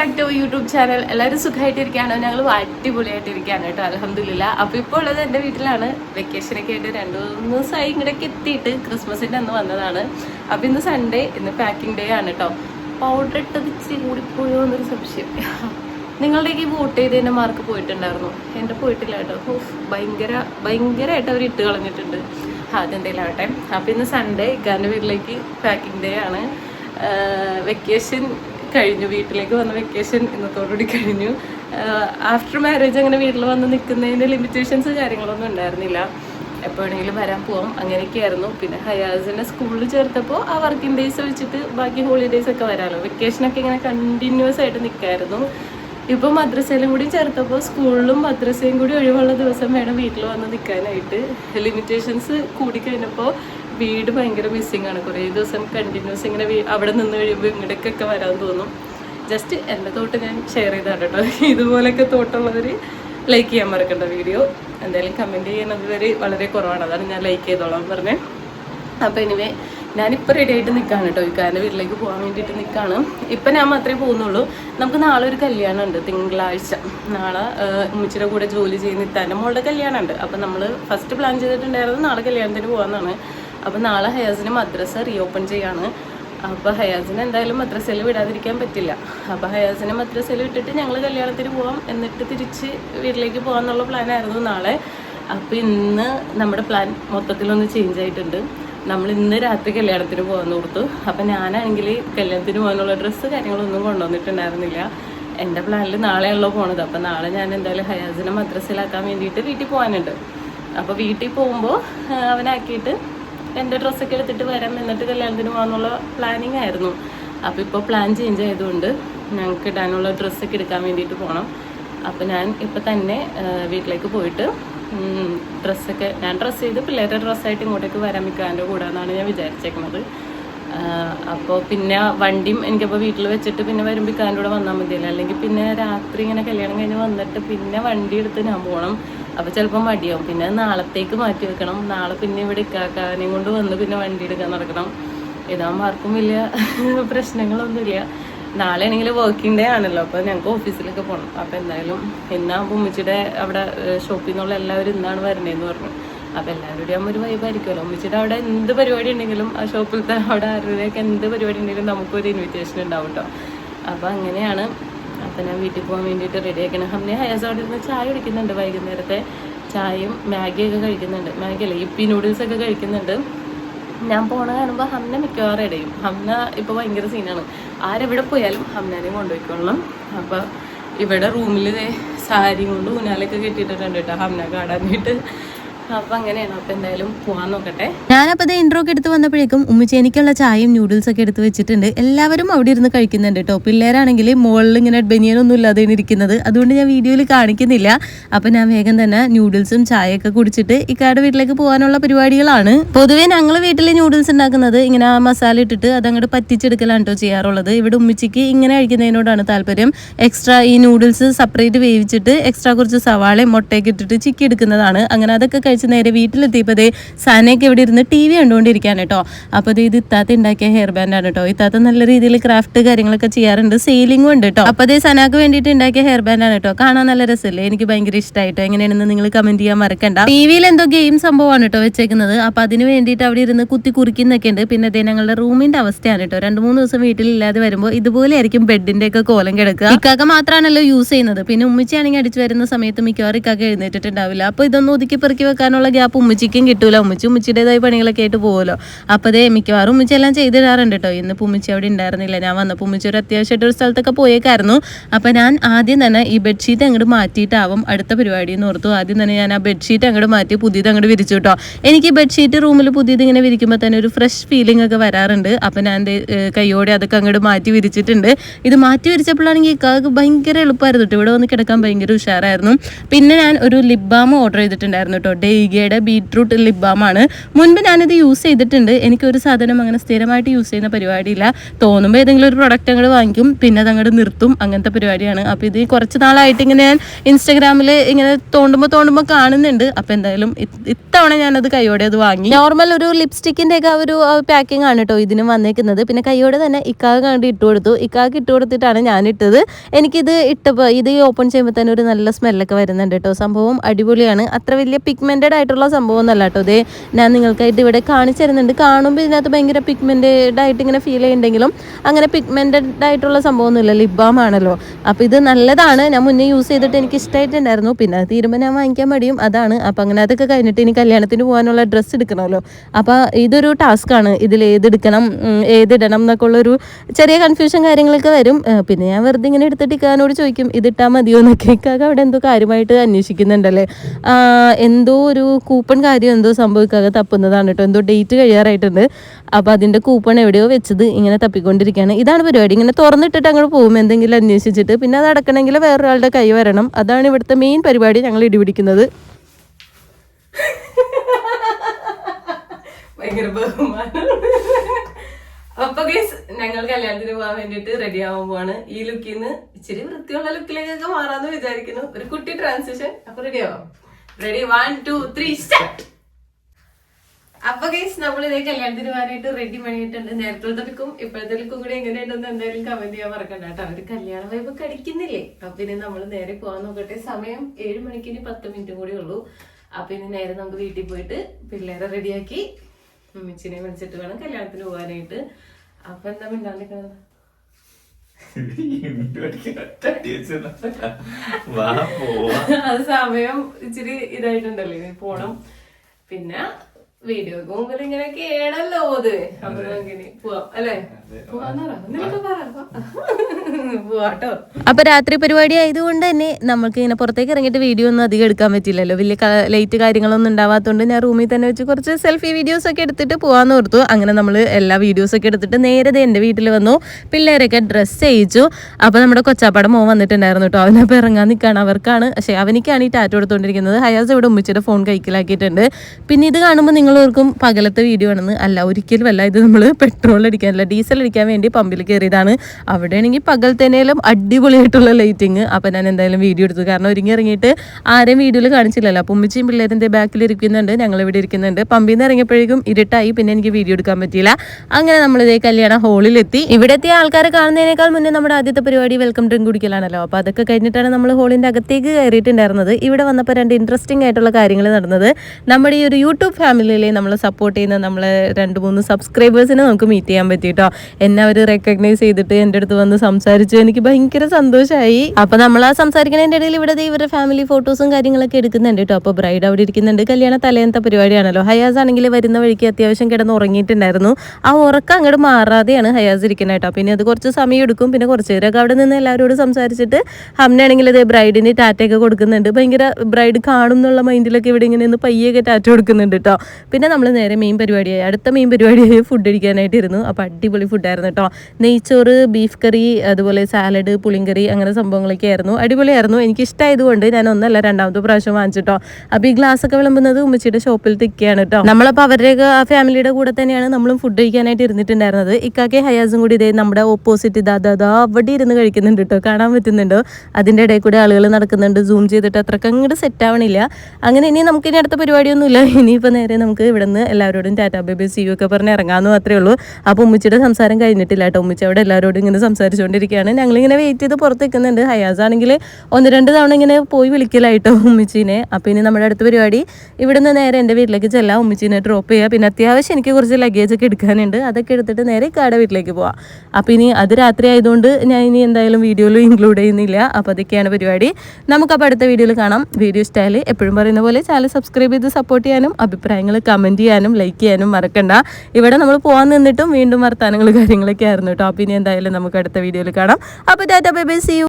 Back to YouTube channel എല്ലാവരും സുഖമായിട്ടിരിക്കുകയാണ്? ഞങ്ങൾ അടിപൊളിയായിട്ടിരിക്കുകയാണ് കേട്ടോ അലഹമില്ല അപ്പോൾ ഇപ്പോൾ ഉള്ളത് എന്റെ വീട്ടിലാണ്. വെക്കേഷനൊക്കെ ആയിട്ട് രണ്ട് മൂന്ന് ദിവസമായി ഇങ്ങോട്ടേക്ക് എത്തിയിട്ട് ക്രിസ്മസിന്റെ അന്ന് വന്നതാണ്. അപ്പോൾ ഇന്ന് സൺഡേ ഇന്ന് പാക്കിംഗ് ഡേ ആണ് കേട്ടോ. പൗഡർ ഇട്ടത് ഇച്ചിരി കൂടിപ്പോയോ എന്നൊരു സംശയം. നിങ്ങളുടെയൊക്കെ വോട്ട് ചെയ്തതിന്റെ മാർക്ക് പോയിട്ടുണ്ടായിരുന്നു. എന്റെ പോയിട്ടില്ല കേട്ടോ. ഭയങ്കര ഭയങ്കരമായിട്ട് അവർ ഇട്ട് കളഞ്ഞിട്ടുണ്ട്. അതെന്തെങ്കിലും ആവട്ടെ. അപ്പോൾ ഇന്ന് സൺഡേ ഇക്കാന്റെ വീട്ടിലേക്ക് പാക്കിംഗ് ഡേ ആണ്. വെക്കേഷൻ കഴിഞ്ഞു വീട്ടിലേക്ക് വന്ന വെക്കേഷൻ ഇന്നത്തോടുകൂടി കഴിഞ്ഞു. ആഫ്റ്റർ മാരേജ് അങ്ങനെ വീട്ടിൽ വന്ന് നിൽക്കുന്നതിന്റെ ലിമിറ്റേഷൻസ് കാര്യങ്ങളൊന്നും ഉണ്ടായിരുന്നില്ല. എപ്പോൾ വേണമെങ്കിലും വരാൻ പോവാം അങ്ങനെയൊക്കെയായിരുന്നു പിന്നെ ഹയാസിനെ സ്കൂളിൽ ചേർത്തപ്പോൾ ആ വർക്കിംഗ് ഡേയ്സ് വെച്ചിട്ട് ബാക്കി ഹോളിഡേയ്സ് ഒക്കെ വരാമല്ലോ വെക്കേഷനൊക്കെ ഇങ്ങനെ കണ്ടിന്യൂസ് ആയിട്ട് നിൽക്കായിരുന്നു. ഇപ്പോൾ മദ്രസയിലും കൂടി ചേർത്തപ്പോൾ സ്കൂളിലും മദ്രസയും കൂടി ഒഴിവുള്ള ദിവസം വേണം വീട്ടിൽ വന്ന് നിൽക്കാനായിട്ട് ലിമിറ്റേഷൻസ് കൂടി കൂടിക്കഴിഞ്ഞപ്പോൾ വീട് ഭയങ്കര മിസ്സിങ് ആണ്. കുറേ ദിവസം കണ്ടിന്യൂസ് ഇങ്ങനെ അവിടെ നിന്ന് കഴിയുമ്പോൾ ഇങ്ങോട്ടേക്കൊക്കെ വരാൻ തോന്നും. ജസ്റ്റ് എന്റെ തോട്ട് ഞാൻ ഷെയർ ചെയ്താണ് കേട്ടോ. ഇതുപോലെയൊക്കെ തോട്ടുള്ളവർ ലൈക്ക് ചെയ്യാൻ മറക്കണ്ട വീഡിയോ എന്തായാലും കമന്റ് ചെയ്യുന്നത് വരെ വളരെ കുറവാണ്. അതാണ് ഞാൻ ലൈക്ക് ചെയ്തോളാം പറഞ്ഞേ അപ്പോൾ എനിവേ ഞാനിപ്പോൾ റെഡി ആയിട്ട് നിൽക്കുകയാണ് കേട്ടോ. ഇക്കാരന്റെ വീട്ടിലേക്ക് പോകാൻ വേണ്ടിയിട്ട് നിൽക്കുകയാണ് ഇപ്പം ഞാൻ മാത്രമേ പോകുന്നുള്ളൂ. നമുക്ക് നാളെ ഒരു കല്യാണം ഉണ്ട് തിങ്കളാഴ്ച. നാളെ ഉമ്മച്ചിയുടെ കൂടെ ജോലി ചെയ്യുന്ന ഇത്താന്റെ മോളുടെ കല്യാണം ഉണ്ട് അപ്പം നമ്മൾ ഫസ്റ്റ് പ്ലാൻ ചെയ്തിട്ടുണ്ടായിരുന്നത് നാളെ കല്യാണത്തിന് പോകാമെന്നാണ് അപ്പം നാളെ ഹയാസിന് മദ്രസ റീഓപ്പൺ ചെയ്യാണ്. അപ്പോൾ ഹയാസിനെ എന്തായാലും മദ്രസയിൽ വിടാതിരിക്കാൻ പറ്റില്ല. അപ്പോൾ ഹയാസിനെ മദ്രസയിൽ വിട്ടിട്ട് ഞങ്ങൾ കല്യാണത്തിന് പോവാം എന്നിട്ട് തിരിച്ച് വീട്ടിലേക്ക് പോകാമെന്നുള്ള പ്ലാനായിരുന്നു നാളെ. അപ്പോൾ ഇന്ന് നമ്മുടെ പ്ലാൻ മൊത്തത്തിലൊന്ന് ചേഞ്ച് ആയിട്ടുണ്ട്. നമ്മൾ ഇന്ന് രാത്രി കല്യാണത്തിന് പോകാൻ ഓർത്തു. അപ്പം ഞാനാണെങ്കിൽ കല്യാണത്തിന് പോകാനുള്ള ഡ്രസ്സ് കാര്യങ്ങളൊന്നും കൊണ്ടുവന്നിട്ടുണ്ടായിരുന്നില്ല. എന്റെ പ്ലാനിൽ നാളെയുള്ള പോണത്. അപ്പം നാളെ ഞാൻ എന്തായാലും ഹയാസിനെ മദ്രസയിലാക്കാൻ വേണ്ടിയിട്ട് വീട്ടിൽ പോകാനുണ്ട്. അപ്പോൾ വീട്ടിൽ പോകുമ്പോൾ അവനാക്കിയിട്ട് എന്റെ ഡ്രസ്സൊക്കെ എടുത്തിട്ട് വരാം. എന്നിട്ട് കല്യാണത്തിന് പോകാനുള്ള പ്ലാനിങ് ആയിരുന്നു. അപ്പോൾ ഇപ്പോൾ പ്ലാൻ ചേഞ്ച് ആയതുകൊണ്ട് ഞങ്ങൾക്ക് ഇടാനുള്ള ഡ്രസ്സൊക്കെ എടുക്കാൻ വേണ്ടിയിട്ട് പോകണം അപ്പോൾ ഞാൻ ഇപ്പോൾ തന്നെ വീട്ടിലേക്ക് പോയിട്ട് ഡ്രസ്സൊക്കെ ഞാൻ ഡ്രസ്സ് ചെയ്ത് പിള്ളേരുടെ ഡ്രസ്സായിട്ട് ഇങ്ങോട്ടേക്ക് വരാൻ മിക്കാന്റെ കൂടെ എന്നാണ് ഞാൻ വിചാരിച്ചേക്കുന്നത്. അപ്പോൾ പിന്നെ വണ്ടിയും എനിക്കപ്പോൾ വീട്ടിൽ വെച്ചിട്ട് പിന്നെ വരുമ്പോൾ ഇക്കാന്റെ കൂടെ വന്നാൽ മതിയല്ലോ. അല്ലെങ്കിൽ പിന്നെ രാത്രി ഇങ്ങനെ കല്യാണം കഴിഞ്ഞ് വന്നിട്ട് പിന്നെ വണ്ടി എടുത്ത് ഞാൻ പോകണം അപ്പോൾ ചിലപ്പോൾ മടിയാവും. പിന്നെ നാളത്തേക്ക് മാറ്റി വെക്കണം. നാളെ പിന്നെ ഇവിടെ ഇക്കാക്കാനെയും കൊണ്ട് വന്ന് പിന്നെ വണ്ടി എടുക്കാൻ നടക്കണം. ഇതാകുമ്പോൾ ആർക്കും വലിയ പ്രശ്നങ്ങളൊന്നുമില്ല. നാളെ ആണെങ്കിൽ വർക്കിംഗ് ഡേ ആണല്ലോ. അപ്പോൾ ഞങ്ങൾക്ക് ഓഫീസിലൊക്കെ പോകണം അപ്പോൾ എന്തായാലും എന്നാ ഉമ്മച്ചിയുടെ അവിടെ ഷോപ്പിൽ നിന്നുള്ള എല്ലാവരും ഇന്നാണ് വരണേന്ന് പറഞ്ഞു. അപ്പോൾ എല്ലാവരുടെയും ആകുമ്പോൾ ഒരു വൈബായിരിക്കുമല്ലോ ഉമ്മച്ചിയുടെ അവിടെ എന്ത് പരിപാടി ഉണ്ടെങ്കിലും ആ ഷോപ്പിലത്തെ അവിടെ ആരുടെയൊക്കെ എന്ത് പരിപാടി ഉണ്ടെങ്കിലും നമുക്കൊരു ഇൻവിറ്റേഷൻ ഉണ്ടാവും കേട്ടോ അപ്പോൾ അങ്ങനെയാണ്. അപ്പം ഞാൻ വീട്ടിൽ പോകാൻ വേണ്ടിയിട്ട് റെഡി ആക്കണം. അമ്മയെ ഹയസ് അവിടെ ഇരുന്ന് ചായ കുടിക്കുന്നുണ്ട് വൈകുന്നേരത്തെ. ചായയും മാഗിയൊക്കെ കഴിക്കുന്നുണ്ട്. മാഗി അല്ല ഇപ്പി നൂഡിൽസ് ഒക്കെ കഴിക്കുന്നുണ്ട്. ഞാൻ പോണ കാണുമ്പോൾ ഹംന മിക്കവാറും ഇടയും. ഹംന ഇപ്പോൾ ഭയങ്കര സീനാണ് ആരെവിടെ പോയാലും ഹംനാനെയും കൊണ്ടുപോയിക്കൊള്ളണം. അപ്പോൾ ഇവിടെ റൂമിൽ സാരി കൊണ്ട് ഊനാലൊക്കെ കെട്ടിയിട്ടുണ്ട് കേട്ടോ ഹംന കാണാനായിട്ട്. അപ്പോൾ അങ്ങനെയാണ്. എന്തായാലും നോക്കട്ടെ. ഇൻട്രോ ഒക്കെ എടുത്ത് വന്നപ്പോഴേക്കും ഉമ്മച്ചി എനിക്കുള്ള ചായയും നൂഡിൽസ് ഒക്കെ എടുത്ത് വെച്ചിട്ടുണ്ട്. എല്ലാവരും അവിടെ ഇരുന്ന് കഴിക്കുന്നുണ്ട് കേട്ടോ. പിള്ളേരാണെങ്കിൽ മുകളിൽ ഇങ്ങനെ ബനിയനൊന്നും ഇല്ലാതെ ഇരിക്കുന്നത്. അതുകൊണ്ട് ഞാൻ വീഡിയോയിൽ കാണിക്കുന്നില്ല. അപ്പൊ ഞാൻ വേഗം തന്നെ ന്യൂഡിൽസും ചായയൊക്കെ കുടിച്ചിട്ട് ഇക്കാരുടെ വീട്ടിലേക്ക് പോകാനുള്ള പരിപാടികളാണ്. പൊതുവേ ഞങ്ങൾ വീട്ടിൽ നൂഡിൽസ് ഉണ്ടാക്കുന്നത് ഇങ്ങനെ മസാല ഇട്ടിട്ട് അതങ്ങോട്ട് പറ്റിച്ചെടുക്കലാണ് കേട്ടോ ചെയ്യാറുള്ളത്. ഇവിടെ ഉമ്മച്ചിക്ക് ഇങ്ങനെ കഴിക്കുന്നതിനോടാണ് താല്പര്യം. എക്സ്ട്രാ ഈ നൂഡിൽസ് സെപ്പറേറ്റ് വേവിച്ചിട്ട് എക്സ്ട്രാ കുറച്ച് സവാളയും മുട്ടയൊക്കെ ഇട്ടിട്ട് ചിക്കി എടുക്കുന്നതാണ്. അങ്ങനെ അതൊക്കെ കഴിച്ച് നേരെ വീട്ടിലെത്തിയപ്പോൾ സാനയൊക്കെ ഇവിടെ ഇരുന്ന് ടി വി കണ്ടുകൊണ്ടിരിക്കുകയാണ് കേട്ടോ. അപ്പോൾ ഇത് ഇത്താത്ത ഉണ്ടാക്കിയ ഹെയർ ബാൻഡ് ആണ് കേട്ടോ. ഇത്താത്ത നല്ല രീതിയിൽ ക്രാഫ്റ്റ് കാര്യങ്ങളൊക്കെ ചെയ്യാറുണ്ട്. സെയിലിംഗും ഉണ്ട് കേട്ടോ. അപ്പോൾ അതേ സനാക്ക് വേണ്ടിയിട്ട് ഉണ്ടാക്കിയ ഹെയർ ബാൻഡ് ആണ് കേട്ടോ. കാണാൻ നല്ല രസമല്ലേ? എനിക്ക് ഭയങ്കര ഇഷ്ടമായിട്ടോ എങ്ങനെയാണെന്ന് നിങ്ങൾ കമന്റ് ചെയ്യാൻ മറക്കണ്ട. ടി വിയിൽ എന്തോ ഗെയിം സംഭവമാണ് കേട്ടോ വെച്ചേക്കുന്നത്. അപ്പോൾ അതിന് വേണ്ടിയിട്ട് അവിടെ ഇരുന്ന് കുത്തി കുറിക്കുന്നൊക്കെ ഉണ്ട് പിന്നെ അതേ ഞങ്ങളുടെ റൂമിന്റെ അവസ്ഥയാണ് കേട്ടോ. രണ്ട് മൂന്ന് ദിവസം വീട്ടിലില്ലാതെ വരുമ്പോൾ ഇതുപോലെ ആയിരിക്കും ബെഡിന്റെ ഒക്കെ കോലം കിടക്കുക. ഇക്കാക്ക മാത്രമാണല്ലോ യൂസ് ചെയ്യുന്നത്. പിന്നെ ഉമ്മച്ചിയാണെങ്കിൽ അടിച്ചു വരുന്ന സമയത്ത് മിക്കവാറും ഇക്കാക്ക എഴുന്നേറ്റിട്ടുണ്ടാവില്ല. അപ്പോൾ ഇതൊന്നും ഒതുക്കി പെറുക്കി വെക്കാനുള്ള ഗ്യാപ്പ് ഉമ്മച്ചിക്കും കിട്ടൂല. ഉമ്മച്ചി ഉമ്മച്ചിയുടേതായ പണികളൊക്കെ ആയിട്ട് പോകുമല്ലോ അപ്പോൾ അതേ മിക്കവാറും ഉമ്മച്ചി എല്ലാം ചെയ്തിടാറുണ്ട് കേട്ടോ ഇന്ന് ഉമ്മച്ചി അവിടെ ഉണ്ടായിരുന്നില്ല ഞാൻ വന്ന ഉമ്മച്ചി ഒരു അത്യാവശ്യമായിട്ട് ഒരു സ്ഥലത്തൊക്കെ പോയേക്കായിരുന്നു. അപ്പോൾ ഞാൻ ആദ്യം തന്നെ ഈ ബെഡ്ഷീറ്റ് അങ്ങോട്ട് മാറ്റിയിട്ടാവും അടുത്ത പരിപാടി എന്ന് ഓർത്തു. ആദ്യം തന്നെ ഞാൻ ആ ബെഡ്ഷീറ്റ് അങ്ങോട്ട് മാറ്റി പുതിയത് അങ്ങോട്ട് വിരിച്ചു കേട്ടോ എനിക്ക് ബെഡ്ഷീറ്റ് റൂമിൽ പുതിയത് ഇങ്ങനെ വിരിക്കുമ്പോൾ തന്നെ ഒരു ഫ്രഷ് ഫീലിംഗ് ഒക്കെ വരാറുണ്ട്. അപ്പം ഞാൻ ദേ, കൈയോടെ അതൊക്കെ അങ്ങോട്ട് മാറ്റി വിരിച്ചിട്ടുണ്ട്. ഇത് മാറ്റി വിരിച്ചപ്പോഴാണെങ്കിൽ ഇക്കാക്ക് ഭയങ്കര എളുപ്പമായിരുന്നു കേട്ടോ ഇവിടെ വന്ന് കിടക്കാൻ ഭയങ്കര ഉഷാറായിരുന്നു. പിന്നെ ഞാൻ ഒരു ലിപ് ബാം ഓർഡർ ചെയ്തിട്ടുണ്ടായിരുന്നു കേട്ടോ ഈഗയുടെ ബീട്രൂട്ട് ആണ് മുൻപ് ഞാനിത് യൂസ് ചെയ്തിട്ടുണ്ട്. എനിക്കൊരു സാധനം അങ്ങനെ സ്ഥിരമായിട്ട് യൂസ് ചെയ്യുന്ന പരിപാടിയില്ല. തോന്നുമ്പോൾ ഏതെങ്കിലും ഒരു പ്രൊഡക്റ്റ് അങ്ങോട്ട് വാങ്ങിക്കും. പിന്നെ അത് അങ്ങോട്ട് നിർത്തും. അങ്ങനത്തെ പരിപാടിയാണ്. അപ്പോൾ ഇത് കുറച്ച് നാളായിട്ട് ഇങ്ങനെ ഞാൻ ഇൻസ്റ്റാഗ്രാമിൽ ഇങ്ങനെ തോണ്ടുമ്പോൾ തോണ്ടുമ്പോൾ കാണുന്നുണ്ട്. അപ്പോൾ എന്തായാലും ഇത്- ഇത്തവണ ഞാനത് കൈയോടെ അത് വാങ്ങി. നോർമൽ ഒരു ലിപ്സ്റ്റിക്കിന്റെ ഒക്കെ ഒരു പാക്കിംഗ് ആണ് കേട്ടോ ഇതിന് വന്നേക്കുന്നത്. പിന്നെ കൈയോടെ തന്നെ ഇക്കാക്ക് കണ്ട് ഇട്ട് കൊടുത്തു. ഇക്കാക്ക് ഇട്ട് കൊടുത്തിട്ടാണ് ഞാൻ ഇട്ടത് എനിക്കിത് ഇട്ടപ്പോൾ ഇത് ഓപ്പൺ ചെയ്യുമ്പോൾ തന്നെ ഒരു നല്ല സ്മെല്ലൊക്കെ വരുന്നുണ്ട് കേട്ടോ സംഭവം അടിപൊളിയാണ്. അത്ര വലിയ പിഗ്മെന്റഡ് ആയിട്ടുള്ള സംഭവം ഒന്നല്ല കേട്ടോ. ഇതേ ഞാൻ നിങ്ങൾക്കായിട്ട് ഇവിടെ കാണിച്ചു തരുന്നുണ്ട്. കാണുമ്പോൾ ഇതിനകത്ത് ഭയങ്കര പിഗ്മെന്റഡ് ആയിട്ട് ഇങ്ങനെ ഫീൽ ചെയ്യുന്നുണ്ടെങ്കിലും അങ്ങനെ പിഗ്മെന്റഡ് ആയിട്ടുള്ള സംഭവമൊന്നുമില്ല. ലിപ് ബാം ആണല്ലോ. അപ്പോൾ ഇത് നല്ലതാണ്. ഞാൻ മുന്നേ യൂസ് ചെയ്തിട്ട് എനിക്ക് ഇഷ്ടമായിട്ടുണ്ടായിരുന്നു പിന്നെ തീരുമ്പോൾ ഞാൻ വാങ്ങിക്കാൻ മടിയും. അതാണ്. അപ്പോൾ അങ്ങനെ അതൊക്കെ കഴിഞ്ഞിട്ട് ഇനി കല്യാണത്തിന് പോകാനുള്ള ഡ്രസ്സ് എടുക്കണമല്ലോ. അപ്പോൾ ഇതൊരു ടാസ്ക്കാണ് ഇതിൽ ഏതെടുക്കണം ഏതിടണം എന്നൊക്കെ ഉള്ളൊരു ചെറിയ കൺഫ്യൂഷൻ കാര്യങ്ങളൊക്കെ വരും. പിന്നെ ഞാൻ വെറുതെ ഇങ്ങനെ എടുത്തിട്ട് ഇക്കാനോട് ചോദിക്കും ഇതിട്ടാൽ മതിയോ? എന്നൊക്കെ. ഇക്കാക്ക് അവിടെ എന്തോ കാര്യമായിട്ട് അന്വേഷിക്കുന്നുണ്ടല്ലേ? എന്തോ ഒരു കൂപ്പൺ കാര്യം എന്തോ സംഭവിക്കാതെ തപ്പുന്നതാണ് കേട്ടോ. എന്തോ ഡേറ്റ് കഴിയാറായിട്ടുണ്ട്. അപ്പോൾ അതിന്റെ കൂപ്പൺ എവിടെയോ വെച്ചത് ഇങ്ങനെ തപ്പിക്കൊണ്ടിരിക്കുകയാണ്. ഇതാണ് പരിപാടി. ഇങ്ങനെ തുറന്നിട്ടിട്ട് അങ്ങോട്ട് പോകും എന്തെങ്കിലും അന്വേഷിച്ചിട്ട്. പിന്നെ അത് അടക്കണമെങ്കിൽ വേറൊരാളുടെ കൈ വരണം. അതാണ് ഇവിടുത്തെ മെയിൻ പരിപാടി ഞങ്ങൾ ഇടിപിടിക്കുന്നത്. അപ്പൊ ഗൈസ് ഞങ്ങൾ കല്യാണത്തിന് പോകാൻ വേണ്ടിട്ട് റെഡി ആവാൻ പോവാണ്. ഈ ലുക്കിൽ നിന്ന് ഇച്ചിരി വൃത്തിയുള്ള ലുക്കിലേക്കൊക്കെ മാറാന്ന് വിചാരിക്കുന്നു. ഒരു കുട്ടി ട്രാൻസിഷൻ അപ്പൊ റെഡി ആവാം? Ready one two three start അപ്പൊ ഗൈസ് നമ്മൾ ഇതേ കല്യാണത്തിന് പോകാനായിട്ട് റെഡി പണിയിട്ടുണ്ട്. നിൽക്കും ഇപ്പോഴത്തേക്കും കൂടി എങ്ങനെയുണ്ടെന്ന് എന്തായാലും കമന്റ് ചെയ്യാൻ മറക്കണ്ട കേട്ടോ. അവർ കല്യാണ വൈബ് കടിക്കുന്നില്ലേ അപ്പൊ പിന്നെ നമ്മൾ നേരെ പോകാൻ നോക്കട്ടെ. സമയം ഏഴ് മണിക്ക് ഇനി പത്ത് മിനിറ്റും കൂടി ഉള്ളൂ. അപ്പൊ ഇനി നേരെ നമുക്ക് വീട്ടിൽ പോയിട്ട് പിള്ളേരെ റെഡിയാക്കി അമ്മച്ചിനെ വിളിച്ചിട്ട് വേണം കല്യാണത്തിന് പോകാനായിട്ട്. അപ്പൊ എന്താ മിണ്ടാണ്ടിരിക്കണത് സമയം ഇച്ചിരി ഇതായിട്ടുണ്ടല്ലോ ഇനി പോണം പിന്നെ വീഡിയോ മുമ്പിൽ ഇങ്ങനെ കേടല്ലോ അത് അപ്പൊ പോവാം അല്ലേ അപ്പൊ രാത്രി പരിപാടി ആയതുകൊണ്ട് തന്നെ നമുക്ക് ഇങ്ങനെ പുറത്തേക്ക് ഇറങ്ങിയിട്ട് വീഡിയോ ഒന്നും അധികം എടുക്കാൻ പറ്റില്ലല്ലോ. വലിയ ലൈറ്റ് കാര്യങ്ങളൊന്നും ഉണ്ടാവാത്തതുകൊണ്ട് ഞാൻ റൂമിൽ തന്നെ വെച്ച് കുറച്ച് സെൽഫി വീഡിയോസ് ഒക്കെ എടുത്തിട്ട് പോവാന്ന് ഓർത്തു. അങ്ങനെ നമ്മൾ എല്ലാ വീഡിയോസ് ഒക്കെ എടുത്തിട്ട് നേരത്തെ ദേ എന്റെ വീട്ടിൽ വന്നു. പിള്ളേരൊക്കെ ഡ്രസ്സ് ചെയ്യിച്ചു. അപ്പൊ നമ്മുടെ കൊച്ചാപ്പാടെ മോൻ വന്നിട്ടുണ്ടായിരുന്നു കേട്ടോ അവനപ്പോൾ ഇറങ്ങാൻ നിൽക്കുകയാണ് അവർക്കാണ്. പക്ഷേ അവനിക്കാണ് ഈ ടാറ്റോ എടുത്തുകൊണ്ടിരിക്കുന്നത് ഹയാസ് ഇവിടെ ഉമ്മിച്ചിയുടെ ഫോൺ കൈക്കലാക്കിയിട്ടുണ്ട്. പിന്നെ ഇത് കാണുമ്പോൾ നിങ്ങൾ ഓർക്കും പകലത്തെ വീഡിയോ ആണെന്ന്. അല്ല ഒരിക്കലും അല്ല. ഇത് നമ്മൾ പെട്രോൾ അടിക്കാനല്ല ഡീസൽ അടിക്കാൻ വേണ്ടി പമ്പിൽ കയറിയതാണ്. അവിടെ ആണെങ്കിൽ പകൽ തന്നെയാലും അടിപൊളിയായിട്ടുള്ള ലൈറ്റിങ് അപ്പം ഞാൻ എന്തായാലും വീഡിയോ എടുത്തു. കാരണം ഒരുങ്ങി ഇറങ്ങിയിട്ട് ആരെയും വീഡിയോയിൽ കാണിച്ചില്ലല്ലോ. അപ്പം ഉമ്മച്ചിയും പിള്ളേരും എന്റെ ബാക്കിൽ ഇരിക്കുന്നുണ്ട്. ഞങ്ങൾ ഇവിടെ ഇരിക്കുന്നുണ്ട്. പമ്പിൽ നിന്ന് ഇറങ്ങിയപ്പോഴേക്കും ഇരുട്ടായി. പിന്നെ എനിക്ക് വീഡിയോ എടുക്കാൻ പറ്റിയില്ല. അങ്ങനെ നമ്മൾ ഇതേ കല്യാണ ഹോളിലെത്തി ഇവിടെ എത്തിയ ആൾക്കാരെ കാണുന്നതിനേക്കാൾ മുന്നേ നമ്മുടെ ആദ്യത്തെ പരിപാടി വെൽക്കം ഡ്രിങ്ക് കുടിക്കലാണല്ലോ. അപ്പോൾ അതൊക്കെ കഴിഞ്ഞിട്ടാണ് നമ്മൾ ഹോളിന്റെ അകത്തേക്ക് കയറിയിട്ടുണ്ടായിരുന്നത്. ഇവിടെ വന്നപ്പോൾ രണ്ട് ഇൻട്രസ്റ്റിംഗ് ആയിട്ടുള്ള കാര്യങ്ങൾ നടന്നത്. നമ്മുടെ ഈ ഒരു യൂട്യൂബ് ഫാമിലിയിലെ നമ്മൾ സപ്പോർട്ട് ചെയ്യുന്ന നമ്മളെ രണ്ട് മൂന്ന് സബ്സ്ക്രൈബേഴ്സിനെ നമുക്ക് മീറ്റ് ചെയ്യാൻ പറ്റി കേട്ടോ എന്നെ അവർ റെക്കഗ്നൈസ് ചെയ്തിട്ട് എന്റെ അടുത്ത് വന്ന് സംസാരിച്ചു. എനിക്ക് ഭയങ്കര സന്തോഷമായി അപ്പോൾ നമ്മൾ ആ സംസാരിക്കുന്നതിന്റെ ഇടയിൽ ഇവിടെ ഇവരുടെ ഫാമിലി ഫോട്ടോസും കാര്യങ്ങളൊക്കെ എടുക്കുന്നുണ്ട് കേട്ടോ അപ്പോൾ ബ്രൈഡ് അവിടെ ഇരിക്കുന്നുണ്ട്. കല്യാണ തലേന്നത്തെ പരിപാടിയാണല്ലോ. ഹയാസ് ആണെങ്കിൽ വരുന്ന വഴിക്ക് അത്യാവശ്യം കിടന്ന് ഉറങ്ങിയിട്ടുണ്ടായിരുന്നു. ആ ഉറക്കം അങ്ങോട്ട് മാറാതെയാണ് ഹയാസ് ഇരിക്കുന്നത് കേട്ടോ പിന്നെ അത് കുറച്ച് സമയം എടുക്കും. പിന്നെ കുറച്ച് നേരമൊക്കെ അവിടെ നിന്ന് എല്ലാവരോട് സംസാരിച്ചിട്ട് ഹംനാണെങ്കിൽ ഇത് ബ്രൈഡിന് ടാറ്റയൊക്കെ കൊടുക്കുന്നുണ്ട്. ഭയങ്കര ബ്രൈഡ് കാണും എന്നുള്ള മൈൻഡിലൊക്കെ ഇവിടെ ഇങ്ങനെ പയ്യൊക്കെ ടാറ്റ കൊടുക്കുന്നുണ്ട് കേട്ടോ പിന്നെ നമ്മൾ നേരെ മെയിൻ പരിപാടിയായി. അടുത്ത മെയിൻ പരിപാടിയായി ഫുഡ് അടിക്കാനായിട്ടിരുന്നു അപ്പോൾ അടിപൊളി ഫുഡായിരുന്നു കേട്ടോ നെയ്ച്ചോറ് ബീഫ് കറി അതുപോലെ സാലഡ് പുളിങ്കറി അങ്ങനെ സംഭവങ്ങളൊക്കെ ആയിരുന്നു. അടിപൊളിയായിരുന്നു. എനിക്ക് ഇഷ്ടമായതുകൊണ്ട് ഞാൻ ഒന്നല്ല രണ്ടാമത്തെ പ്രാവശ്യം വാങ്ങിച്ചിട്ടോ അപ്പോൾ ഈ ഗ്ലാസ് ഒക്കെ വിളമ്പുന്നത് ഉമ്മച്ചിയുടെ ഷോപ്പിൽ തിക്കുകയാണ് കേട്ടോ നമ്മളപ്പോൾ അവരുടെയൊക്കെ ആ ഫാമിലിയുടെ കൂടെ തന്നെയാണ് നമ്മളും ഫുഡ് കഴിക്കാനായിട്ട് ഇരുന്നിട്ടുണ്ടായിരുന്നത്. ഇക്കാക്കെ ഹയാസും കൂടി ഇതേ നമ്മുടെ ഓപ്പോസിറ്റ് ഇതാ അതാ അവിടെ ഇരുന്ന് കഴിക്കുന്നുണ്ട് കേട്ടോ കാണാൻ പറ്റുന്നുണ്ട്? അതിന്റെ ഇടയിൽ കൂടെ ആളുകൾ നടക്കുന്നുണ്ട്. സൂം ചെയ്തിട്ട് അത്രയ്ക്ക് അങ്ങോട്ട് സെറ്റ് ആവണില്ല. അങ്ങനെ ഇനി നമുക്ക് ഇനി അടുത്ത പരിപാടിയൊന്നുമില്ല. ഇനിയിപ്പോൾ നേരെ നമുക്ക് ഇവിടെ നിന്ന് എല്ലാവരോടും ടാറ്റാ ബേബി സി യു ഒക്കെ പറഞ്ഞ് ഇറങ്ങാമെന്ന് മാത്രമേ ഉള്ളൂ. അപ്പോൾ ഉമ്മച്ചിയുടെ സംസാരം കഴിഞ്ഞിട്ടില്ല കേട്ടോ. ഉമ്മച്ചി അവിടെ എല്ലാവരോടും ഇങ്ങനെ സംസാരിച്ചുകൊണ്ടിരിക്കുകയാണ്. ഞങ്ങളിങ്ങനെ വെയിറ്റ് ചെയ്ത് പുറത്ത് നിൽക്കുന്നുണ്ട്. ഹയാസ് ആണെങ്കിൽ ഒന്ന് രണ്ട് തവണ ഇങ്ങനെ പോയി വിളിക്കലായിട്ടോ ഉമ്മച്ചീനെ. അപ്പോൾ ഇനി നമ്മുടെ അടുത്ത പരിപാടി ഇവിടുന്ന് നേരെ എന്റെ വീട്ടിലേക്ക് ചെല്ലാം. ഉമ്മച്ചീനെ ഡ്രോപ്പ് ചെയ്യുക പിന്നെ അത്യാവശ്യം എനിക്ക് കുറച്ച് ലഗേജ് ഒക്കെ എടുക്കാനുണ്ട്. അതൊക്കെ എടുത്തിട്ട് നേരെ കാട വീട്ടിലേക്ക് പോവാം. അപ്പോൾ ഇനി അത് രാത്രി ആയതുകൊണ്ട് ഞാൻ ഇനി എന്തായാലും വീഡിയോയിൽ ഇൻക്ലൂഡ് ചെയ്യുന്നില്ല. അപ്പോൾ അതൊക്കെയാണ് പരിപാടി. നമുക്കപ്പോൾ അടുത്ത വീഡിയോയിൽ കാണാം. വീഡിയോ സ്റ്റൈൽ എപ്പോഴും പറയുന്ന പോലെ ചാനൽ സബ്സ്ക്രൈബ് ചെയ്ത് സപ്പോർട്ട് ചെയ്യാനും അഭിപ്രായങ്ങൾ കമന്റ് ചെയ്യാനും ലൈക്ക് ചെയ്യാനും മറക്കണ്ട. ഇവിടെ നമ്മൾ പോകാൻ നിന്നിട്ടും വീണ്ടും വർത്താനങ്ങൾ കാര്യങ്ങളൊക്കെ ആയിരുന്നു. കേട്ടോ അപ്പം ഇനി എന്തായാലും നമുക്ക് അടുത്ത വീഡിയോയിൽ കാണാം. അപ്പോൾ tata bye bye see you